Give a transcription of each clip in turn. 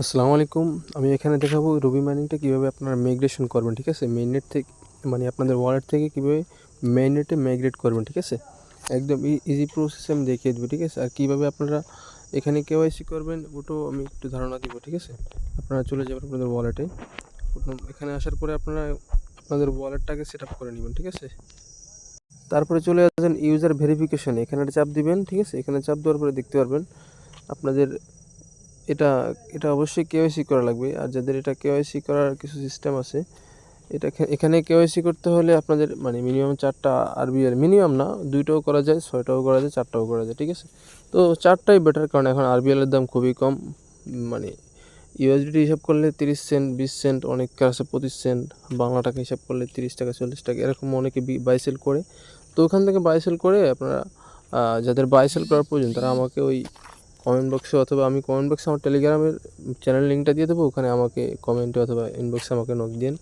আসসালামু আলাইকুম আমি এখানে দেখাবো রুবি মাইনিংটা কীভাবে আপনারা মাইগ্রেশন করবেন ঠিক আছে? মেইননেট থেকে মানে আপনাদের ওয়ালেট থেকে কীভাবে মেইননেটে মাইগ্রেট করবেন, ঠিক আছে? একদম ইজি প্রসেসে আমি দেখিয়ে দেবো, ঠিক আছে? আর কীভাবে আপনারা এখানে কেওয়াইসি করবেন, ওটাও আমি একটু ধারণা দিব, ঠিক আছে? আপনারা চলে যাবেন আপনাদের ওয়ালেটে এখানে আসার পরে আপনারা আপনাদের ওয়ালেটটাকে সেট করে নেবেন, ঠিক আছে? তারপরে চলে আসবেন ইউজার ভেরিফিকেশন এখানে চাপ দিবেন, ঠিক আছে? এখানে চাপ দেওয়ার পরে দেখতে পারবেন আপনাদের এটা এটা অবশ্যই কেওয়াইসি করা লাগবে। আর যাদের এটা কেওয়াইসি করার কিছু সিস্টেম আছে, এটা এখা- এখানে কেওয়াইসি করতে হলে আপনাদের মানে মিনিমাম চারটা আরবিআর মিনিমাম না, দুইটাও করা যায়, ছয়টাও করা যায়, চারটাও করা যায়, ঠিক আছে? তো চারটাই বেটার কারণ এখন আর আরবিএলের দাম খুবই কম। মানে ইউএসডিটি হিসাব করলে তিরিশ সেন্ট বিশ সেন্ট অনেক আছে পঁচিশ সেন্ট বাংলা টাকা হিসাব করলে তিরিশ টাকা, চল্লিশ টাকা, এরকম অনেকে বাই সেল করে। তো ওখান থেকে বাইসেল করে আপনারা যাদের বাইসেল করার প্রয়োজন, তারা আমাকে ওই কমেন্ট বক্সে অথবা আমি কমেন্ট বক্সে আমার টেলিগ্রামের চ্যানেল লিঙ্কটা দিয়ে দেবো, ওখানে আমাকে কমেন্টে অথবা ইনবক্সে আমাকে নক দিন।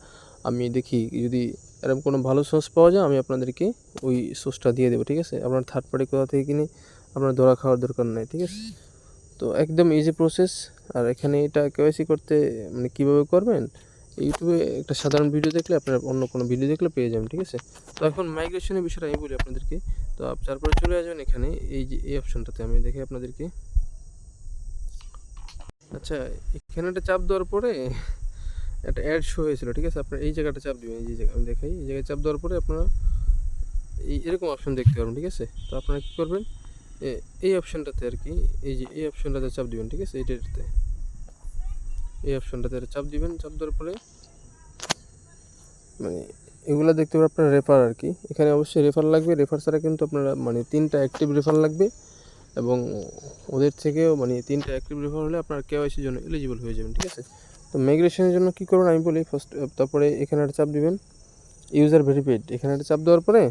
আমি দেখি যদি এরকম কোনো ভালো সোর্স পাওয়া যায়, আমি আপনাদেরকে ওই সোর্সটা দিয়ে দেবো, ঠিক আছে? আপনার থার্ড পার্টি কোথা থেকে কিনে আপনার ধরা খাওয়ার দরকার নেই, ঠিক আছে? তো একদম ইজি প্রসেস আর এখানে এটা কেওয়াইসি করতে মানে কীভাবে করবেন, ইউটিউবে একটা সাধারণ ভিডিও দেখলে আপনার অন্য কোনো ভিডিও দেখলে পেয়ে যাবেন, ঠিক আছে? তো এখন মাইগ্রেশনের বিষয়টা আমি বলি আপনাদেরকে। তো তারপরে চলে আসবেন এখানে, এই যে এই অপশনটাতে আমি দেখি আপনাদেরকে। আচ্ছা এখানে একটা চাপ দেওয়ার পরে একটা অ্যাড শো হয়েছিল, ঠিক আছে? আপনার এই জায়গাটা চাপ দিবেন, এই যে জায়গা, আমি দেখাই, এই জায়গায় চাপ দেওয়ার পরে আপনারা এই এরকম অপশন দেখতে পারবেন, ঠিক আছে? তো আপনারা কী করবেন? এই অপশনটাতে আর কি, এই যে এই অপশনটাতে চাপ দিবেন, ঠিক আছে? এইটাতে এই অপশনটাতে চাপ দিবেন, চাপ দেওয়ার পরে মানে এগুলো দেখতে পাবেন আপনার রেফার আর কি। এখানে অবশ্যই রেফার লাগবে রেফার ছাড়া কিন্তু আপনারা মানে তিনটা অ্যাক্টিভ রেফার লাগবে। এবং ওদের থেকেও মানে তিনটা অ্যাক্টিভ রেফার হলে আপনার কেওয়াইসির জন্য এলিজিবল হয়ে যাবেন, ঠিক আছে? তো মাইগ্রেশনের জন্য কী করবেন আমি বলি ফার্স্ট তারপরে এখানে একটা চাপ দিবেন। ইউজার ভেরিফাইড এখানে একটা চাপ দেওয়ার পরে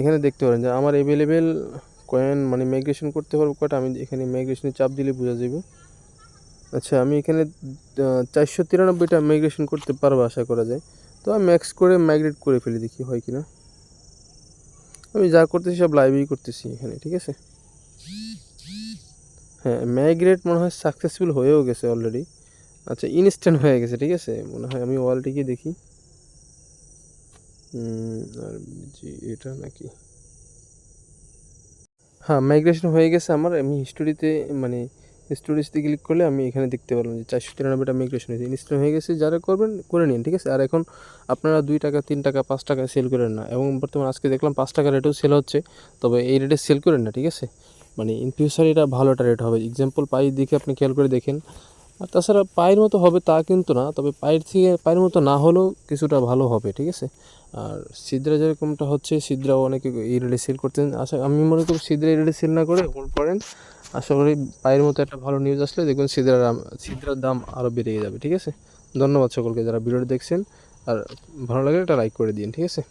এখানে দেখতে পারেন যে আমার অ্যাভেলেবেল কয়েন মানে মাইগ্রেশন করতে পারব কয়টা? আমি এখানে মাইগ্রেশনে চাপ দিলে বোঝা যাবে। আচ্ছা আমি এখানে চারশো তিরানব্বইটা মাইগ্রেশন করতে পারব আশা করা যায়। তো আমি ম্যাক্স করে মাইগ্রেট করে ফেলি দেখি হয় কি না আমি যা করতেছি সব লাইভেই করতেছি এখানে, ঠিক আছে? হ্যাঁ ম্যাগ্রেট মনে হয় সাকসেসফুল হয়েও গেছে অলরেডি আচ্ছা ইনস্ট্যান্ট হয়ে গেছে, ঠিক আছে? মনে হয় আমি ওয়ালটিকে দেখি। আর জি, এটা নাকি? হ্যাঁ মাইগ্রেশন হয়ে গেছে আমার। আমি হিস্টোরিতে মানে স্টোরেজতে ক্লিক করলে আমি এখানে দেখতে পারলাম যে চারশো তিরানব্বইটা মাইগ্রেশন হয়েছে। ইনস্টল হয়ে গেছে যারা করবেন করে নিন, ঠিক আছে? আর এখন আপনারা দুই টাকা, তিন টাকা, পাঁচ টাকা সেল করেন না। এবং বর্তমানে আজকে দেখলাম পাঁচ টাকা রেটেও সেল হচ্ছে, তবে এই রেটে সেল করেন না, ঠিক আছে? মানে ইন ফিউচার এটা ভালো একটা রেট হবে। এক্সাম্পল পাই দেখে আপনি খেয়াল করে দেখেন। আর তাছাড়া পায়ের মতো হবে তা কিন্তু না, তবে পায়ের থেকে, পায়ের মতো না হলেও কিছুটা ভালো হবে, ঠিক আছে? আর সিদ্রা যেরকমটা হচ্ছে সিদ্রাও অনেকে এই রেটে সেল করতেন। আশা আমি মনে করি সিদ্রা এই রেটে সেল না করে হোল্ড করেন। আশা করি পায়ের মতো একটা ভালো নিউজ আসলে। দেখবেন সিদ্রার সিদ্রার দাম আরও বেড়ে যাবে, ঠিক আছে? ধন্যবাদ সকলকে যারা ভিডিওটি দেখছেন, আর ভালো লাগলে একটা লাইক করে দিন, ঠিক আছে?